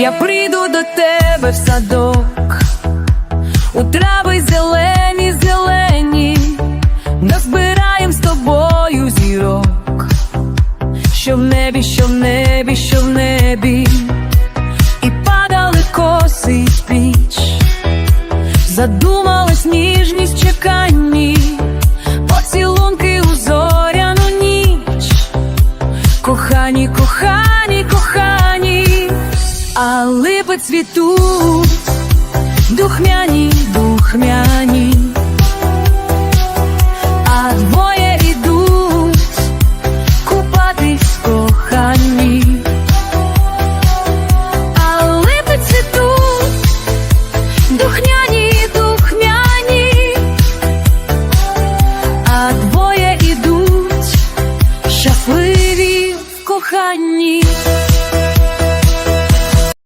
Я прийду до тебе в садок, у трави зелені, зелені, назбираєм з тобою зірок, що в небі, що в небі, що в небі, і падали коси піч, задумалась ніжність чеканні, поцілунки у зоряну ніч. Кохані, кохані, кохані, а липи цвітуть, духмяні, духмяні, а двоє ідуть купатись кохані, а липи цвітуть, духмяні, духмяні, а двоє ідуть, щасливі в.